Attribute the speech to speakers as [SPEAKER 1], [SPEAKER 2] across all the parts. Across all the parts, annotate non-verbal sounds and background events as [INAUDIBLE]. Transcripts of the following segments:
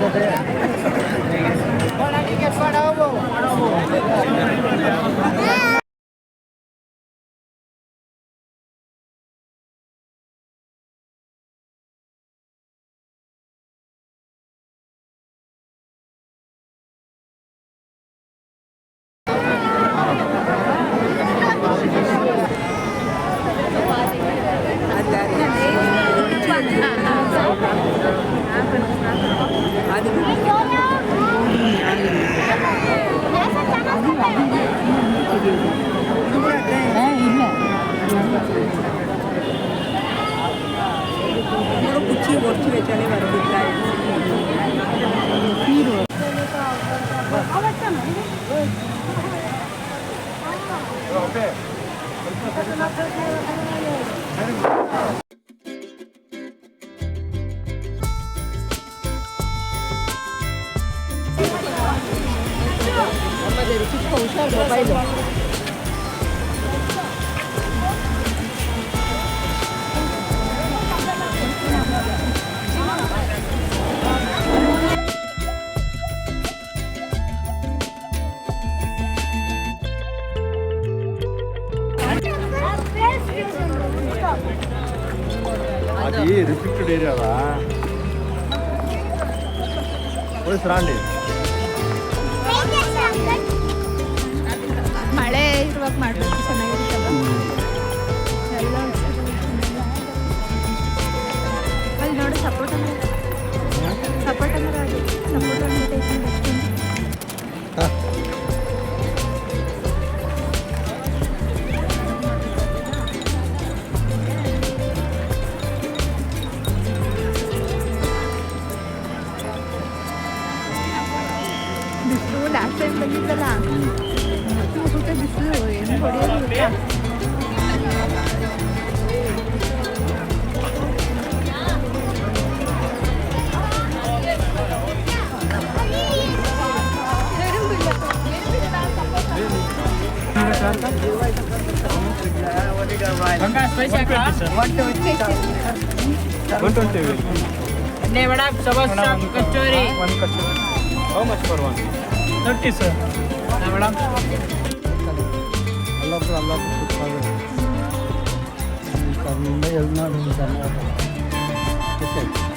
[SPEAKER 1] Go ahead.
[SPEAKER 2] అది restricted ఏరియాదా police రాండి
[SPEAKER 3] ಮಾಡ್ಬೇಕು. અને vada samosa kachori one kachori how much for one 30 sir અને વડા અલ્લાહ પર
[SPEAKER 4] અલ્લાહ પર ખુદ કરને એલના ધન કરને
[SPEAKER 3] ઓકે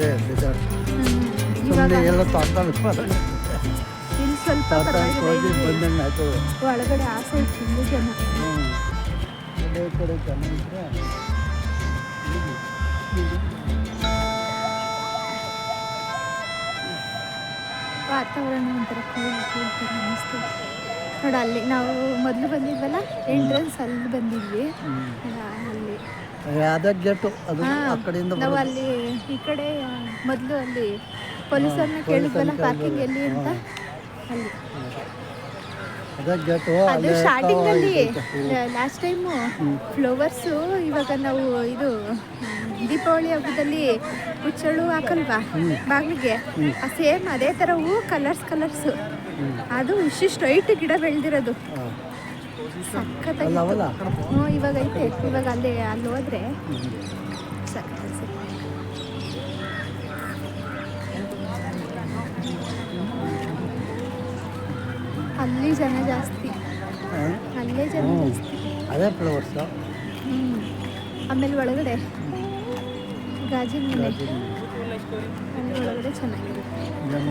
[SPEAKER 3] ಇವಾಗ
[SPEAKER 4] ಸುಮ್ಮನೆ ಎಲ್ಲ ತಾತಾಳಿ
[SPEAKER 3] ಇಲ್ಲಿ ಸ್ವಲ್ಪ
[SPEAKER 4] ಹೋಗಿ ಬಂದಂಗೆ
[SPEAKER 3] ಒಳಗಡೆ ಆ ಸೈಡ್ ತುಂಬ ಜನ.
[SPEAKER 4] ಕಡೆ
[SPEAKER 3] ವಾತಾವರಣ ಒಂಥರ ಕೂಲ್ ಅನಿಸ್ತು ನೋಡಿ ಅಲ್ಲಿ ನಾವು ಮೊದಲು ಬಂದಿದ್ವಲ್ಲ ಎಂಟ್ರೆನ್ಸ್ ಅಲ್ಲಿ ಬಂದಿದ್ವಿ. ಅಲ್ಲಿ.
[SPEAKER 4] ಅದೇ ಗೇಟು ಅದು ಆ ಕಡೆಯಿಂದ
[SPEAKER 3] ನಾವು ಅಲ್ಲಿ ಈ ಕಡೆ ಮೊದಲು ಅಲ್ಲಿ ಪೊಲೀಸರನ್ನ ಕೇಳಿದ್ವಲ್ಲ ಪಾರ್ಕಿಂಗ್ ಎಲ್ಲಿ ಅಂತ? ಅಲ್ಲಿ.
[SPEAKER 4] ಅದೇ ಗೇಟು
[SPEAKER 3] ಅದು ಸ್ಟಾರ್ಟಿಂಗ್ ಅಲ್ಲಿ. ಲಾಸ್ಟ್ ಟೈಮು ಫ್ಲವರ್ಸು ಇವಾಗ ನಾವು ಇದು ದೀಪಾವಳಿ ಹಬ್ಬದಲ್ಲಿ ಹುಚ್ಚಳು ಹಾಕಲ್ವಾ? ಬಾಗಿಲಿಗೆ? ಸೇಮ್ ಅದೇ ತರ ಹೂ ಕಲರ್ಸ್ ಕಲರ್ಸು ಅದು ಇಷ್ಟು ಸ್ಟ್ರೈಟ್ ಗಿಡ ಬೆಳೆದಿರೋದು.
[SPEAKER 4] ಹಾ.
[SPEAKER 3] ಸಖತ್ತಾಗಿ ಹ್ಞೂ ಇವಾಗ ಐತೆ. ಇವಾಗ ಅಲ್ಲಿ ಅಲ್ಲಿ ಹೋದ್ರೆ ಸಖತ್. ಅಲ್ಲಿ ಜನ ಜಾಸ್ತಿ. ಅಲ್ಲೇ ಜನ
[SPEAKER 4] ಹ್ಞೂ
[SPEAKER 3] ಜಾಸ್ತಿ.
[SPEAKER 4] ಅದೇ ಫ್ಲವರ್ಸ್.
[SPEAKER 3] ಆಮೇಲೆ ಒಳಗಡೆ ಗಾಜಿನ ಮನೆ. ಅಲ್ಲಿ ಒಳಗಡೆ ಚೆನ್ನಾಗಿದೆ
[SPEAKER 4] ಜನ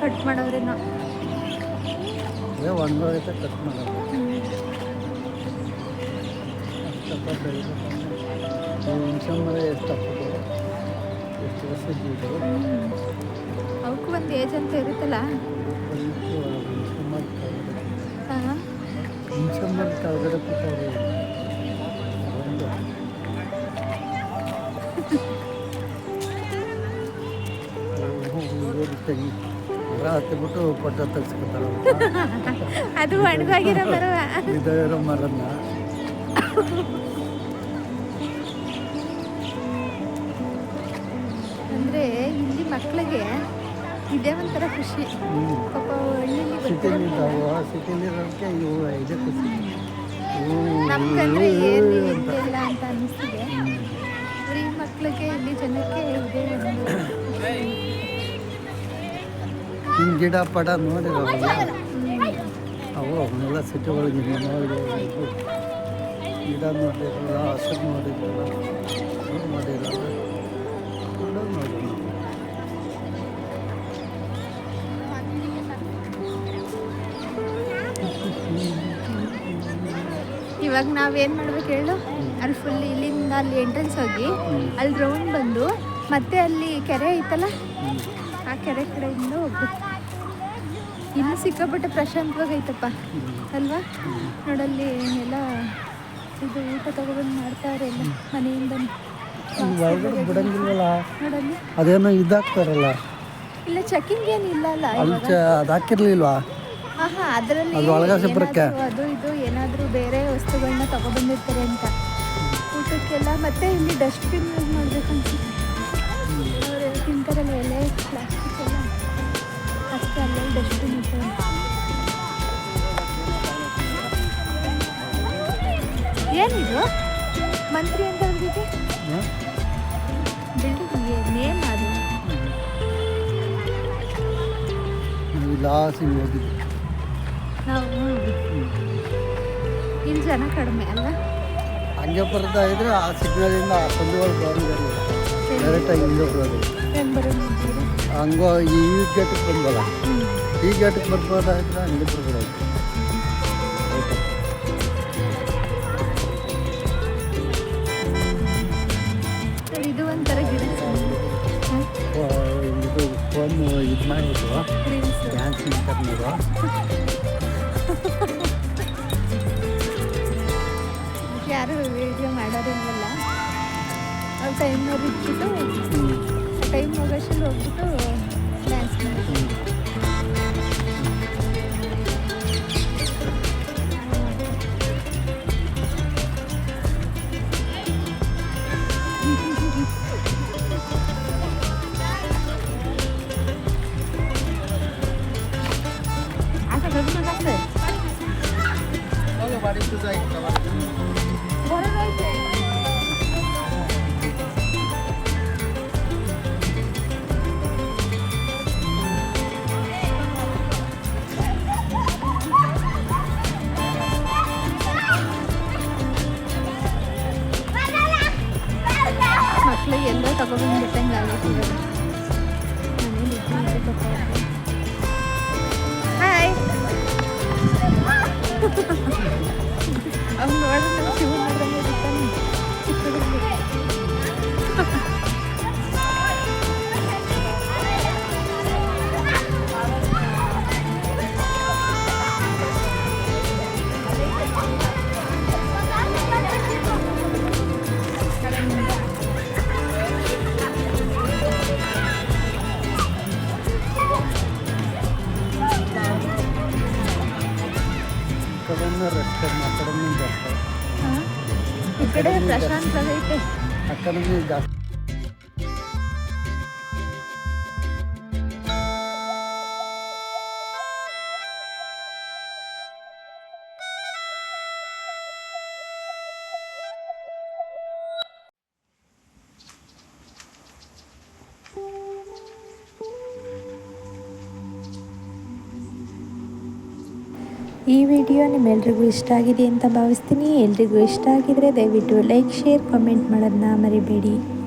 [SPEAKER 3] ಕಟ್ ಮಾಡೋರೇನೋ
[SPEAKER 4] ಒಂದು ಕಟ್ ಮಾಡೋದು.
[SPEAKER 3] ಅವಕ್ಕೂ ಒಂದು ಏಜ್ ಅಂತ ಇರುತ್ತಲ್ಲ? Thank
[SPEAKER 4] ಹುಣಸಮ್ಮನ [LAUGHS] ಮರ ಹತ್ತಿಬಿಟ್ಟು ಪಟ್ಟ ತೆಗ್ಸ್ಕೊತಾರ
[SPEAKER 3] ಅದು ಒಣಗಾಗಿರೋ ಬರುವ
[SPEAKER 4] ಇರೋ ಮರನ್ನ.
[SPEAKER 3] ಅಂದರೆ ಇಲ್ಲಿ ಮಕ್ಕಳಿಗೆ ಇದೇ ಒಂಥರ ಖುಷಿ. ಪಾಪ ಹಳ್ಳಿಲಿ
[SPEAKER 4] ಸಿಟಿಲಿ
[SPEAKER 3] ಗೊತ್ತಿರಲ್ಲ
[SPEAKER 4] ಇದ್ದಾವ ಸಿಟಿಲಿ ಇರೋಕ್ಕೆ ಇವು ಇದೇ ಖುಷಿ.
[SPEAKER 3] ನಮ್ಗಂದ್ರೆ ಏನು
[SPEAKER 4] ಗಿಡ ಪಡ ನೋಡಿರಲ್ಲ ಅವು ಅವನ್ನೆಲ್ಲ ಸಿಟಿ ಒಳಗೆ ಇದು ಗಿಡ ನೋಡಿರಲ್ಲ ಹಸಿರು ನೋಡಿರಲ್ಲ ನೋಡಿರಲ್ಲ ನೋಡಿ ನಾವು
[SPEAKER 3] ಇವಾಗ ನಾವೇನು ಮಾಡ್ಬೇಕು ಹೇಳು? ಅಲ್ಲಿ ಫುಲ್ ಇಲ್ಲಿಂದ ಅಲ್ಲಿ ಎಂಟ್ರೆನ್ಸ್ ಹೋಗಿ ಅಲ್ಲಿ ರೌಂಡ್ ಬಂದು ಮತ್ತೆ ಅಲ್ಲಿ ಕೆರೆ ಐತಲ್ಲ? ಆ ಕೆರೆ ಕಡೆಯಿಂದ ಹೋಗ್ಬೇಕು. ಇಲ್ಲಿ ಸಿಕ್ಕಾಪಟ್ಟೆ ಪ್ರಶಾಂತವಾಗೈತಪ್ಪ ಅಲ್ವಾ? ನೋಡಲ್ಲಿ ಎಲ್ಲ ಇದು ಊಟ ತಗೊಬಂದು ಮಾಡ್ತಾರೆ ಎಲ್ಲ ಮನೆಯಿಂದ.
[SPEAKER 4] ಬಿಡಂಗಿಲ್ವಲ್ಲ? ಅದೇನೋ ಇದಾಗ್ತಾರಲ್ಲ?
[SPEAKER 3] ಇಲ್ಲ ಚೆಕಿಂಗ್ ಏನಿಲ್ಲ ಅಲ್ಲ
[SPEAKER 4] ಅಲ್ಲಿ ಅದು ಹಾಕಿರ್ಲಿಲ್ವಾ?
[SPEAKER 3] ಆಹಾ ಅದರಲ್ಲಿ
[SPEAKER 4] ಅದು
[SPEAKER 3] ಇದು ಏನಾದರೂ ಬೇರೆ ವಸ್ತುಗಳನ್ನ ತಗೊಬಂದಿರ್ತಾರೆ ಅಂತ. ಊಟಕ್ಕೆಲ್ಲ ಮತ್ತೆ ಇಲ್ಲಿ ಡಸ್ಟ್ಬಿನ್ ಯೂಸ್ ಮಾಡ್ಬೇಕು ಅನ್ಸುತ್ತೆ ತಿಂತಾರಲ್ಲ ಎಲೆ ಪ್ಲಾಸ್ಟಿಕ್ ಎಲ್ಲ ಅಷ್ಟೇ ಅಲ್ಲೇ ಡಸ್ಟ್ಬಿನ್ ಇದು ಏನಿದು? ಮಂತ್ರಿ ಅಂತ ಅವ್ರಿಗೆ
[SPEAKER 4] ಹಾಂ
[SPEAKER 3] ಬಿಲ್ಡಿಂಗ್ ನೇಮ್ ಅದು.
[SPEAKER 4] ನಾವು ಲಾಸಿಗೆ ಹೋಗಿದ್ವಿ
[SPEAKER 3] ನಾವು ಇಲ್ಲಿ ಜನ ಕಡಿಮೆ ಅಲ್ಲ?
[SPEAKER 4] ಹಂಗೆ ಬರ್ತಾ ಇದ್ರೆ ಆ ಸಿಗ್ನಲಿಂದ ಆ ಸಂದುವರೆಗೆ ಬರೋದಿಲ್ಲ ಡೈರೆಕ್ಟಾಗಿ ಹಿಂಗೆ ಬರೋದು.
[SPEAKER 3] ಹೆಂಗ್ ಬರೋದು ಅಂತೀರಿ?
[SPEAKER 4] ಹಂಗೋ ಈ ಗೇಟಿಗೆ ಬಂದಲ್ಲ
[SPEAKER 3] ಹ್ಮ್.
[SPEAKER 4] ಈ ಗೇಟಿಗೆ ಬರ್ಬೋದಾದ್ರೆ ಹಂಗೆ ಬರ್ಬೋದು
[SPEAKER 3] ನೋಡಿ, ಇದು ಒಂಥರ ಗಿಡ.
[SPEAKER 4] ಇದು ಫೋನ್ ಇದು ಮಾಡಿದ್ರು. ಡ್ಯಾನ್ಸ್ ಮಾಡ್ತಾರೆ
[SPEAKER 3] ಯಾರು ವಿಡಿಯೋ ಮಾಡೋದಿಲ್ಲ ಅವ್ರು ಟೈಮ್ ಇಟ್ಬಿಟ್ಟು ಟೈಮ್ ಹೋಗೋಷ್ಟಲ್ಲಿ ಹೋಗ್ಬಿಟ್ಟು ಡ್ಯಾನ್ಸ್ ತಗೊಬಂದ್ಬಿಟ್ಟಂಗೆ ಆಗೈತೆ ಇವಾಗ. ಮನೇಲಿ ಇದ್ದು ಇದ್ದು ಪಾಪ. ಹಾಯ್ [LAUGHS]
[SPEAKER 4] ಈ ಕಡೆಯಿಂದ ರಸ್ತೆ ಆ ಕಡೆಯಿಂದ ಜಾಸ್ತಿ
[SPEAKER 3] ಹಾ? ಈ ಕಡೆ
[SPEAKER 5] ಈ ವಿಡಿಯೋ ನಿಮ್ಮೆಲ್ರಿಗೂ ಇಷ್ಟ ಆಗಿದೆ ಅಂತ ಭಾವಿಸ್ತೀನಿ. ಎಲ್ರಿಗೂ ಇಷ್ಟ ಆಗಿದ್ರೆ ದಯವಿಟ್ಟು ಲೈಕ್, ಶೇರ್, ಕಮೆಂಟ್ ಮಾಡೋದನ್ನ ಮರಿಬೇಡಿ.